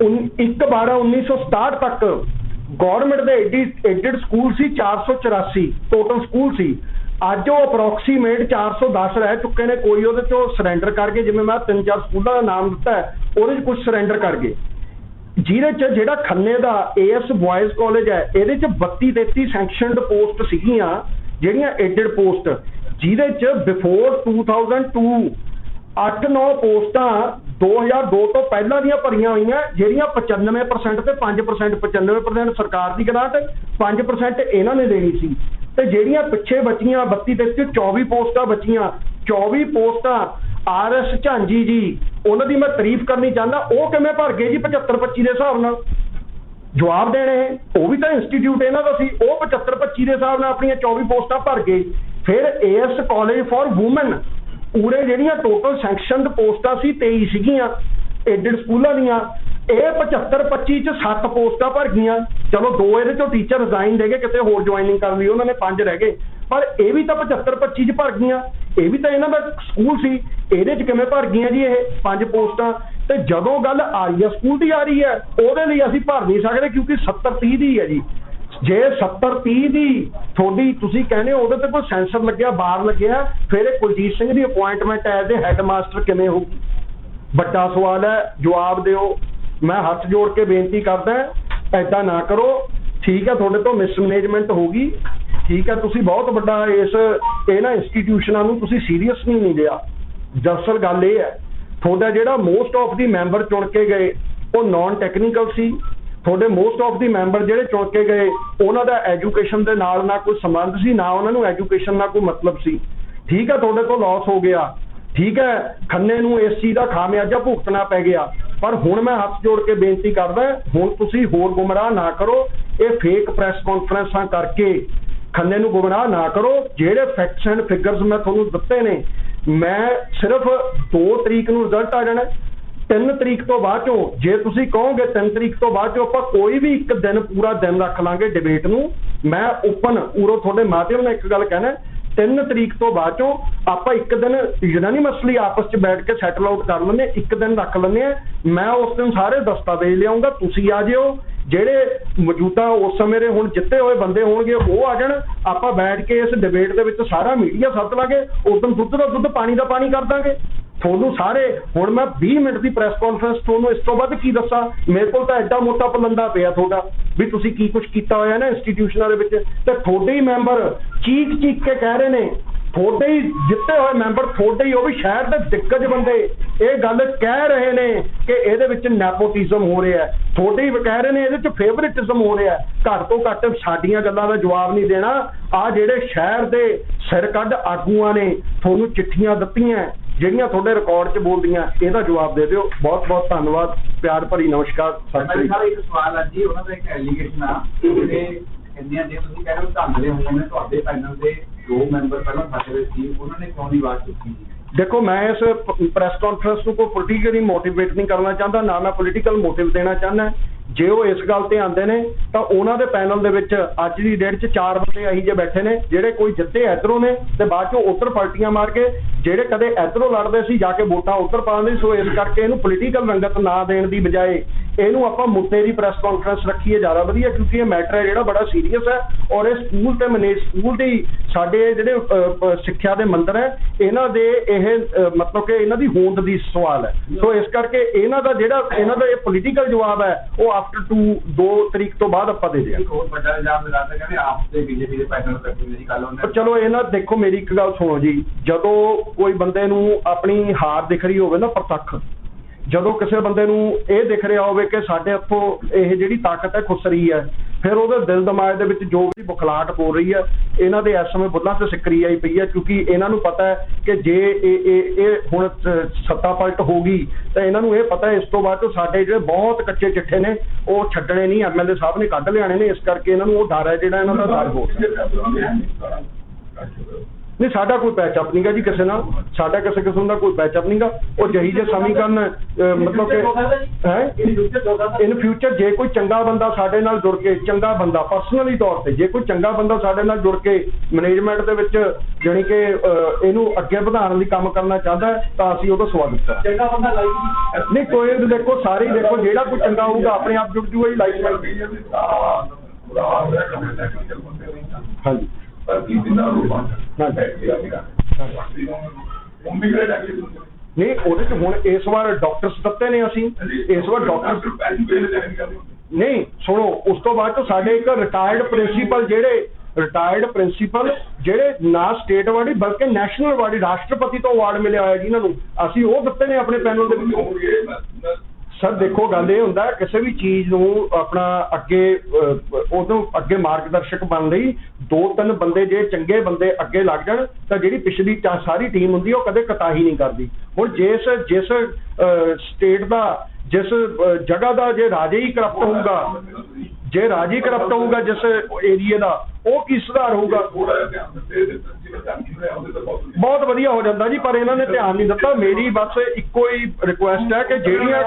1 12 1967 ਤੱਕ ਗਵਰਨਮੈਂਟ ਦੇ ਐਡਿਡ ਸਕੂਲ ਸੀ 484 ਟੋਟਲ ਸਕੂਲ ਸੀ। ਅੱਜ ਉਹ ਅਪਰੋਕਸੀਮੇਟ 410 ਰਹਿ ਚੁੱਕੇ ਨੇ, ਕੋਈ ਉਹਦੇ ਚੋਂ ਸਰੈਂਡਰ ਕਰ ਗਏ, ਜਿਵੇਂ ਮੈਂ ਤਿੰਨ ਚਾਰ ਸਕੂਲਾਂ ਦਾ ਨਾਮ ਦਿੱਤਾ ਉਹਦੇ 'ਚ ਕੁਝ ਸਰੈਂਡਰ ਕਰ ਗਏ। ਜਿਹਦੇ 'ਚ ਜਿਹੜਾ ਖੰਨੇ ਦਾ ਏਐਸ ਬॉयਜ਼ ਕਾਲਜ ਹੈ, ਇਹਦੇ 'ਚ 32 33 ਸੈਂਕਸ਼ਨਡ ਪੋਸਟ ਸੀਗੀਆਂ, ਜਿਹੜੀਆਂ ਐਡਿਡ ਪੋਸਟ ਜਿਹਦੇ 'ਚ ਬਿਫੋਰ 2002 8-9 ਪੋਸਟਾਂ 2002 ਤੋਂ ਪਹਿਲਾਂ ਦੀਆਂ ਭਰੀਆਂ ਹੋਈਆਂ, ਜਿਹੜੀਆਂ 95% ਤੇ 5% 95% ਸਰਕਾਰ ਦੀ ਗ੍ਰਾਂਟ 5% ਇਹਨਾਂ ਨੇ ਦੇਣੀ ਸੀ। ਤੇ ਜਿਹੜੀਆਂ ਪਿੱਛੇ ਬਚੀਆਂ 32 ਵਿੱਚ 24 ਪੋਸਟਾਂ ਬਚੀਆਂ 24 ਪੋਸਟਾਂ ਆਰਐਸ ਝਾਂਜੀ ਜੀ, ਉਹਨਾਂ ਦੀ ਮੈਂ ਤਾਰੀਫ ਕਰਨੀ ਚਾਹੁੰਦਾ, ਉਹ ਕਿਵੇਂ ਭਰ ਗਏ ਜੀ 75 25 ਦੇ ਹਿਸਾਬ ਨਾਲ? ਜਵਾਬ ਦੇਣੇ ਉਹ ਵੀ ਤਾਂ ਇੰਸਟੀਚਿਊਟ ਇਹਨਾਂ ਦਾ ਸੀ, ਉਹ 75 25 ਦੇ ਹਿਸਾਬ ਨਾਲ ਆਪਣੀਆਂ 24 ਪੋਸਟਾਂ ਭਰ ਗਏ। ਫਿਰ ਏਐਸ ਕਾਲਜ ਫਾਰ ਔਮਨ ਉਰੇ ਜਿਹੜੀਆਂ ਟੋਟਲ ਸੈਂਕਸ਼ਨਡ ਪੋਸਟਾਂ ਸੀ 23 ਸੀਗੀਆਂ ਐਡਡ ਸਕੂਲਾਂ ਦੀਆਂ, ਇਹ 75 25 ਚ 7 ਪੋਸਟਾਂ ਭਰ ਗਈਆਂ। ਚਲੋ, ਦੋ ਇਹਦੇ ਚੋਂ ਟੀਚਰ ਰਿਜ਼ਾਈਨ ਦੇ ਗਏ, ਕਿਤੇ ਹੋਰ ਜੁਆਇਨਿੰਗ ਕਰ ਲਈ, ਉਹਨਾਂ ਨੇ ਪੰਜ ਰਹਿ ਗਏ। ਪਰ ਇਹ ਵੀ ਤਾਂ 75 25 ਚ ਭਰ ਗਈਆਂ। ਇਹ ਵੀ ਤਾਂ ਇਹਨਾਂ ਦਾ ਸਕੂਲ ਸੀ, ਇਹਦੇ ਚ ਕਿਵੇਂ ਭਰ ਗਈਆਂ ਜੀ ਇਹ ਪੰਜ ਪੋਸਟਾਂ? ਤੇ ਜਦੋਂ ਗੱਲ ਆਰੀਆ ਸਕੂਲ ਦੀ ਆ ਰਹੀ ਹੈ, ਉਹਦੇ ਲਈ ਅਸੀਂ ਭਰ ਨਹੀਂ ਸਕਦੇ, ਕਿਉਂਕਿ 70 30 ਦੀ ਹੈ ਜੀ। ਜੇ 70 30 ਦੀ ਤੁਹਾਡੀ ਤੁਸੀਂ ਕਹਿੰਦੇ ਹੋ, ਉਹਦੇ ਤੇ ਕੋਈ ਸੈਂਸਰ ਲੱਗਿਆ ਬਾਹਰ ਲੱਗਿਆ, ਫਿਰ ਇਹ ਕੁਲਜੀਤ ਸਿੰਘ ਦੀ ਅਪਾਇੰਟਮੈਂਟ ਐਜ਼ ਏ ਹੈਡਮਾਸਟਰ ਕਿਵੇਂ ਹੋਊਗੀ? ਵੱਡਾ ਸਵਾਲ ਹੈ, ਜਵਾਬ ਦਿਓ। ਮੈਂ ਹੱਥ ਜੋੜ ਕੇ ਬੇਨਤੀ ਕਰਦਾ ਐਦਾਂ ਨਾ ਕਰੋ। ਠੀਕ ਹੈ, ਤੁਹਾਡੇ ਤੋਂ ਮਿਸਮੈਨੇਜਮੈਂਟ ਹੋਗੀ ਠੀਕ ਹੈ, ਤੁਸੀਂ ਬਹੁਤ ਵੱਡਾ ਇਸ ਇਹਨਾਂ ਇੰਸਟੀਟਿਊਸ਼ਨਾਂ ਨੂੰ ਤੁਸੀਂ ਸੀਰੀਅਸ ਨਹੀਂ ਨਹੀਂ ਲਿਆ। ਦਰਅਸਲ ਗੱਲ ਇਹ ਹੈ, ਤੁਹਾਡਾ ਜਿਹੜਾ ਮੋਸਟ ਆਫ ਦੀ ਮੈਂਬਰ ਚੁਣ ਕੇ ਗਏ, ਉਹ ਨਾਨ ਟੈਕਨੀਕਲ ਸੀ। ਤੁਹਾਡੇ ਮੋਸਟ ਆਫ ਦੀ ਮੈਂਬਰ ਜਿਹੜੇ ਚੁਣ ਕੇ ਗਏ, ਉਹਨਾਂ ਦਾ ਐਜੂਕੇਸ਼ਨ ਦੇ ਨਾਲ ਨਾ ਕੋਈ ਸੰਬੰਧ ਸੀ, ਨਾ ਉਹਨਾਂ ਨੂੰ ਐਜੂਕੇਸ਼ਨ ਨਾਲ ਕੋਈ ਮਤਲਬ ਸੀ। ਠੀਕ ਹੈ, ਤੁਹਾਡੇ ਤੋਂ ਲਾਸ ਹੋ ਗਿਆ। ਠੀਕ ਹੈ, ਖੰਨੇ ਨੂੰ ਇਸ ਚੀਜ਼ ਦਾ ਖਾਮਿਆਜਾ ਭੁਗਤਣਾ ਪੈ ਗਿਆ। ਪਰ ਹੁਣ ਮੈਂ ਹੱਥ ਜੋੜ ਕੇ ਬੇਨਤੀ ਕਰਦਾ, ਹੁਣ ਤੁਸੀਂ ਹੋਰ ਗੁੰਮਰਾਹ ਨਾ ਕਰੋ। ਇਹ ਫੇਕ ਪ੍ਰੈਸ ਕਾਨਫਰੰਸਾਂ ਕਰਕੇ ਖੰਨੇ ਨੂੰ ਗੁੰਮਰਾਹ ਨਾ ਕਰੋ। ਜਿਹੜੇ ਫੈਕਟਸ ਐਂਡ ਫਿਗਰਸ ਮੈਂ ਤੁਹਾਨੂੰ ਦਿੱਤੇ ਨੇ, ਮੈਂ ਸਿਰਫ 2 ਤਰੀਕ ਨੂੰ ਰਿਜ਼ਲਟ ਆ ਜਾਣਾ। 3 ਤਰੀਕ ਤੋਂ ਬਾਅਦ ਚੋਂ ਜੇ ਤੁਸੀਂ ਕਹੋਗੇ 3 ਤਰੀਕ ਤੋਂ ਬਾਅਦ ਚੋਂ ਆਪਾਂ ਕੋਈ ਵੀ ਇੱਕ ਦਿਨ ਪੂਰਾ ਦਿਨ ਰੱਖ ਲਾਂਗੇ ਡਿਬੇਟ ਨੂੰ। ਮੈਂ ਓਪਨ ਉਰੋ ਤੁਹਾਡੇ ਮਾਧਿਅਮ ਨਾਲ ਇੱਕ ਗੱਲ ਕਹਿਣਾ 3 ਤਰੀਕ ਤੋਂ ਬਾਅਦ ਚੋਂ ਆਪਾਂ ਇੱਕ ਦਿਨ ਯੂਨਾਨੀਮਸਲੀ ਆਪਸ ਚ ਬੈਠ ਕੇ ਸੈਟਲ ਆਊਟ ਕਰ ਲੈਂਦੇ ਹਾਂ, ਇੱਕ ਦਿਨ ਰੱਖ ਲੈਂਦੇ ਆ ਮੈਂ ਉਸ ਦਿਨ ਸਾਰੇ ਦਸਤਾਵੇਜ਼ ਲਿਆਉਂਗਾ ਤੁਸੀਂ ਆ ਜਿਓ। ਜਿਹੜੇ ਮੌਜੂਦਾ ਉਸ ਸਮੇਂ ਦੇ ਹੁਣ ਜਿੱਤੇ ਹੋਏ ਬੰਦੇ ਹੋਣਗੇ ਉਹ ਆ ਜਾਣ। ਆਪਾਂ ਬੈਠ ਕੇ ਇਸ ਡਿਬੇਟ ਦੇ ਵਿੱਚ ਸਾਰਾ ਮੀਡੀਆ ਸੱਦ ਲਾਂਗੇ ਉਦੋਂ ਦੁੱਧ ਦਾ ਦੁੱਧ ਪਾਣੀ ਦਾ ਪਾਣੀ ਕਰ ਦਾਂਗੇ। ਤੁਹਾਨੂੰ ਸਾਰੇ, ਹੁਣ ਮੈਂ 20 ਮਿੰਟ ਦੀ ਪ੍ਰੈਸ ਕਾਨਫਰੰਸ ਤੁਹਾਨੂੰ ਇਸ ਤੋਂ ਵੱਧ ਕੀ ਦੱਸਾਂ? ਮੇਰੇ ਕੋਲ ਤਾਂ ਐਡਾ ਮੋਟਾ ਪਲੰਦਾ ਪਿਆ ਤੁਹਾਡਾ, ਵੀ ਤੁਸੀਂ ਕੀ ਕੁਝ ਕੀਤਾ ਹੋਇਆ ਨਾ ਇੰਸਟੀਟਿਊਸ਼ਨਾਂ ਦੇ ਵਿੱਚ। ਤੇ ਤੁਹਾਡੇ ਹੀ ਮੈਂਬਰ ਚੀਕ ਚੀਕ ਕੇ ਕਹਿ ਰਹੇ ਨੇ, ਤੁਹਾਡੇ ਹੀ ਜਿੱਤੇ ਹੋਏ ਮੈਂਬਰ ਤੁਹਾਡੇ ਹੀ ਉਹ ਵੀ ਸ਼ਹਿਰ ਦੇ ਦਿੱਗਜ ਬੰਦੇ। ਇਹ ਗੱਲ ਕਹਿ ਰਹੇ ਨੇ ਕਿ ਇਹਦੇ ਵਿੱਚ ਨੈਪੋਟਿਜ਼ਮ ਹੋ ਰਿਹਾ ਤੁਹਾਡੇ ਹੀ ਕਹਿ ਰਹੇ ਨੇ ਇਹਦੇ ਵਿੱਚ ਫੇਵਰਿਟਿਜ਼ਮ ਹੋ ਰਿਹਾ ਘੱਟ ਤੋਂ ਘੱਟ ਸਾਡੀਆਂ ਗੱਲਾਂ ਦਾ ਜਵਾਬ ਨਹੀਂ ਦੇਣਾ। ਆ ਜਿਹੜੇ ਸ਼ਹਿਰ ਦੇ ਸਿਰ ਕੱਢ ਆਗੂਆਂ ਨੇ, ਤੁਹਾਨੂੰ ਚਿੱਠੀਆਂ ਦਿੱਤੀਆਂ ਜਿਹੜੀਆਂ ਤੁਹਾਡੇ ਰਿਕਾਰਡ 'ਚ ਬੋਲਦੀਆਂ, ਇਹਦਾ ਜਵਾਬ ਦੇ ਦਿਓ। ਬਹੁਤ ਬਹੁਤ ਧੰਨਵਾਦ, ਪਿਆਰ ਭਰੀ ਨਮਸਕਾਰ, ਸਤਿ ਮੇਰੇ ਸ੍ਰੀ ਅਕਾਲ। ਇੱਕ ਸਵਾਲ ਆ ਜੀ, ਉਹਨਾਂ ਦਾ ਇੱਕ ਐਲੀਗੇਸ਼ਨ ਆ ਜਿਹੜੇ ਕਹਿੰਦੇ ਜੇ ਤੁਸੀਂ ਕਹਿੰਦੇ ਹੋ ਧੰਦੇ ਹੋਏ ਨੇ, ਤੁਹਾਡੇ ਪੈਨਲ ਦੇ ਦੋ ਮੈਂਬਰ ਪਹਿਲਾਂ ਸਾਡੇ ਵਿੱਚ ਸੀ, ਉਹਨਾਂ ਨੇ ਕਿਉਂ ਨਹੀਂ ਬਾਤ ਕੀਤੀ ਜੀ ਦੇਖੋ, ਮੈਂ ਇਸ ਪ੍ਰੈਸ ਕਾਨਫਰੰਸ ਨੂੰ ਕੋਈ ਪੋਲੀਟੀਕਲੀ ਮੋਟੀਵੇਟ ਨਹੀਂ ਕਰਨਾ ਚਾਹੁੰਦਾ, ਨਾ ਮੈਂ ਪੋਲੀਟੀਕਲ ਮੋਟਿਵ ਦੇਣਾ ਚਾਹੁੰਦਾ। ਜੇ ਉਹ ਇਸ ਗੱਲ ਤੇ ਆਉਂਦੇ ਨੇ, ਤਾਂ ਉਹਨਾਂ ਦੇ ਪੈਨਲ ਦੇ ਵਿੱਚ ਅੱਜ ਦੀ ਡੇਟ 'ਚ ਚਾਰ ਬੰਦੇ ਆਹੀ ਜੇ ਬੈਠੇ ਨੇ, ਜਿਹੜੇ ਕੋਈ ਜਿੱਤੇ ਇਧਰੋਂ ਨੇ, ਤੇ ਬਾਅਦ 'ਚੋਂ ਉੱਧਰ ਪਾਰਟੀਆਂ ਮਾਰ ਕੇ, ਜਿਹੜੇ ਕਦੇ ਇਧਰੋਂ ਲੜਦੇ ਸੀ, ਜਾ ਕੇ ਵੋਟਾਂ ਉੱਧਰ ਪਾਉਂਦੇ ਸੋ ਇਸ ਕਰਕੇ ਇਹਨੂੰ ਪੋਲੀਟੀਕਲ ਰੰਗਤ ਨਾ ਦੇਣ ਦੀ ਬਜਾਏ ਇਹਨੂੰ ਆਪਾਂ ਮੁੱਦੇ ਦੀ ਪ੍ਰੈਸ ਕਾਨਫਰੰਸ ਰੱਖੀਏ ਜ਼ਿਆਦਾ ਵਧੀਆ ਕਿਉਂਕਿ ਇਹ ਮੈਟਰ ਹੈ ਜਿਹੜਾ ਬੜਾ ਸੀਰੀਅਸ ਹੈ ਔਰ ਇਹ ਸਕੂਲ ਤੇ ਮੈਨੇਜ ਸਕੂਲ ਦੀ ਸਾਡੇ ਜਿਹੜੇ ਸਿੱਖਿਆ ਦੇ ਮੰਦਰ ਹੈ ਇਹਨਾਂ ਦੇ ਇਹ ਮਤਲਬ ਕਿ ਇਹਨਾਂ ਦੀ ਹੋਂਦ ਦੀ ਸਵਾਲ ਹੈ। ਸੋ ਇਸ ਕਰਕੇ ਇਹਨਾਂ ਦਾ ਜਿਹੜਾ ਇਹਨਾਂ ਦਾ ਇਹ ਪੋਲੀਟੀਕਲ ਜਵਾਬ ਹੈ ਉਹ ਆਫਟਰ 2 2 ਤਰੀਕ ਤੋਂ ਬਾਅਦ ਆਪਾਂ ਦੇ ਦਿਆਂਗੇ। ਹੋਰ ਵੱਡਾ ਇਲਜ਼ਾਮ ਲਗਾਉਂਦੇ ਕਹਿੰਦੇ ਆਪ ਤੇ ਬੀਜੇਪੀ ਦੇ ਪੈਨਲ ਕੱਟੇ ਨੇ ਜੀ ਕੱਲ ਉਹਨੇ ਪਰ ਚਲੋ ਇਹਨਾਂ ਦੇਖੋ ਮੇਰੀ ਇੱਕ ਗੱਲ ਸੁਣੋ ਜੀ ਜਦੋਂ ਕੋਈ ਬੰਦੇ ਨੂੰ ਆਪਣੀ ਹਾਰ ਦਿਖ ਰਹੀ ਹੋਵੇ ਨਾ ਪ੍ਰਤੱਖ ਜਦੋਂ ਕਿਸੇ ਬੰਦੇ ਨੂੰ ਇਹ ਦਿਖ ਰਿਹਾ ਹੋਵੇ ਕਿ ਸਾਡੇ ਹੱਥੋਂ ਇਹ ਜਿਹੜੀ ਤਾਕਤ ਹੈ ਖੁੱਸ ਰਹੀ ਹੈ, ਫਿਰ ਉਹਦੇ ਦਿਲ ਦਿਮਾਗ ਦੇ ਵਿੱਚ ਜੋ ਵੀ ਬੁਖਲਾਟ ਹੋ ਰਹੀ ਹੈ, ਇਹਨਾਂ ਦੇ ਇਸ ਸਮੇਂ ਬੁੱਲਾਂ ਤੇ ਸਿੱਕਰੀ ਆਈ ਪਈ ਹੈ, ਕਿਉਂਕਿ ਇਹਨਾਂ ਨੂੰ ਪਤਾ ਹੈ ਕਿ ਜੇ ਇਹ ਇਹ ਇਹ ਹੁਣ ਸੱਤਾ ਪਲਟ ਹੋ ਗਈ, ਤਾਂ ਇਹਨਾਂ ਨੂੰ ਇਹ ਪਤਾ ਹੈ ਇਸ ਤੋਂ ਬਾਅਦ ਸਾਡੇ ਜਿਹੜੇ ਬਹੁਤ ਕੱਚੇ ਚਿੱਠੇ ਨੇ, ਉਹ ਛੱਡਣੇ ਨਹੀਂ ਐਮਐਲਏ ਸਾਹਿਬ ਨੇ ਕੱਢ ਲਿਆਣੇ ਨੇ, ਇਸ ਕਰਕੇ ਇਹਨਾਂ ਨੂੰ ਉਹ ਡਰ ਹੈ ਜਿਹੜਾ ਇਹਨਾਂ ਦਾ ਡਰ ਹੋ। ਨਹੀਂ ਸਾਡਾ ਕੋਈ ਪੈਚਅਪ ਨਹੀਂਗਾ ਜੀ ਕਿਸੇ ਨਾਲ। ਸਾਡਾ ਕਿਸੇ ਕਿਸਮ ਦਾ ਕੋਈ ਪੈਚਅਪ ਨਹੀਂਗਾ ਉਹ ਜਹੀ ਜੇ ਸਮੀਕਰਨ ਮਤਲਬ ਕਿ ਹੈ? ਇਨ ਫਿਊਚਰ ਜੇ ਕੋਈ ਚੰਗਾ ਬੰਦਾ ਸਾਡੇ ਨਾਲ ਜੁੜ ਕੇ ਚੰਗਾ ਬੰਦਾ ਪਰਸਨਲੀ ਤੌਰ ਤੇ ਜੇ ਕੋਈ ਚੰਗਾ ਬੰਦਾ ਸਾਡੇ ਨਾਲ ਜੁੜ ਕੇ ਮੈਨੇਜਮੈਂਟ ਦੇ ਵਿੱਚ ਜਾਣੀ ਕਿ ਇਹਨੂੰ ਅੱਗੇ ਵਧਾਉਣ ਲਈ ਕੰਮ ਕਰਨਾ ਚਾਹੁੰਦਾ ਹੈ, ਤਾਂ ਅਸੀਂ ਉਹਦਾ ਸਵਾਗਤ ਕਰਾਂਗੇ ਚੰਗਾ ਬੰਦਾ ਲਾਈਕ ਨਹੀਂ ਕੋਈ ਵੀ ਦੇਖੋ ਸਾਰੇ ਹੀ ਦੇਖੋ ਜਿਹੜਾ ਕੋਈ ਚੰਗਾ ਹੋਊਗਾ ਆਪਣੇ ਆਪ ਜੁੜ ਜੂਗਾ ਹੀ ਲਾਈਕ ਹਾਂਜੀ। ਨਹੀਂ, ਉਹਦੇ ਚ ਹੁਣ ਇਸ ਵਾਰ ਡਾਕਟਰਸ ਦਿੱਤੇ ਨੇ ਅਸੀਂ। ਇਸ ਵਾਰ ਡਾਕਟਰ ਨਹੀਂ, ਸੁਣੋ, ਉਸ ਤੋਂ ਬਾਅਦ ਸਾਡੇ ਇੱਕ ਰਿਟਾਇਰਡ ਪ੍ਰਿੰਸੀਪਲ ਜਿਹੜੇ ਰਿਟਾਇਰਡ ਪ੍ਰਿੰਸੀਪਲ ਜਿਹੜੇ ਨਾ ਸਟੇਟ ਅਵਾਰਡ ਬਲਕਿ ਨੈਸ਼ਨਲ ਵਾਲੀ ਰਾਸ਼ਟਰਪਤੀ ਤੋਂ ਅਵਾਰਡ ਮਿਲਿਆ ਹੋਇਆ ਜੀ ਇਹਨਾਂ ਨੂੰ। ਅਸੀਂ ਉਹ ਦਿੱਤੇ ਨੇ ਆਪਣੇ ਪੈਨਲ ਦੇ ਵਿੱਚ। ਸਰ ਦੇਖੋ ਗੱਲ ਇਹ ਹੁੰਦਾ ਕਿਸੇ ਵੀ ਚੀਜ਼ ਨੂੰ ਆਪਣਾ ਅੱਗੇ ਅਹ, ਉਹਨੂੰ ਅੱਗੇ ਮਾਰਗਦਰਸ਼ਕ ਬਣ ਲਈ ਦੋ ਤਿੰਨ ਬੰਦੇ ਜੇ ਚੰਗੇ ਬੰਦੇ ਅੱਗੇ ਲੱਗ ਜਾਣ ਤਾਂ ਜਿਹੜੀ ਪਿਛਲੀ ਸਾਰੀ ਟੀਮ ਹੁੰਦੀ ਉਹ ਕਦੇ ਕਤਾਹੀ ਨਹੀਂ ਕਰਦੀ। ਹੁਣ ਜਿਸ ਜਿਸ ਸਟੇਟ ਦਾ ਜਿਸ ਜਗ੍ਹਾ ਦਾ ਜੇ ਰਾਜੇ ਹੀ ਕਰਪਟ ਹੋਊਗਾ ਜੇ ਰਾਜੀ ਕਰਪਟ ਹੋਊਗਾ ਜਿਸ ਏਰੀਏ ਦਾ ਉਹ ਕੀ ਸੁਧਾਰ ਹੋਊਗਾ? ਬਹੁਤ ਵਧੀਆ ਹੋ ਜਾਂਦਾ ਜੀ, ਪਰ ਇਹਨਾਂ ਨੇ ਧਿਆਨ ਨਹੀਂ ਦਿੱਤਾ। ਮੇਰੀ ਬਸ ਇੱਕੋ ਹੀ ਰਿਕੁਐਸਟ ਹੈ ਕਿ ਜਿਹੜੀਆਂ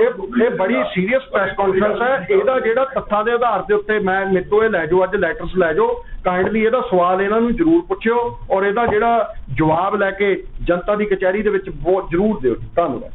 ਇਹ ਇਹ ਬੜੀ ਸੀਰੀਅਸ ਪ੍ਰੈਸ ਕਾਨਫਰੰਸ ਹੈ। ਇਹਦਾ ਜਿਹੜਾ ਤੱਥਾਂ ਦੇ ਆਧਾਰ ਦੇ ਉੱਤੇ ਮੈਂ ਮੇਰੇ ਇਹ ਲੈ ਜਾਓ, ਅੱਜ ਲੈਟਰਸ ਲੈ ਜਾਓ। ਕਾਈਂਡਲੀ ਇਹਦਾ ਸਵਾਲ ਇਹਨਾਂ ਨੂੰ ਜ਼ਰੂਰ ਪੁੱਛਿਓ ਔਰ ਇਹਦਾ ਜਿਹੜਾ ਜਵਾਬ ਲੈ ਕੇ ਜਨਤਾ ਦੀ ਕਚਹਿਰੀ ਦੇ ਵਿੱਚ ਬਹੁਤ ਜ਼ਰੂਰ ਦਿਓ ਧੰਨਵਾਦ।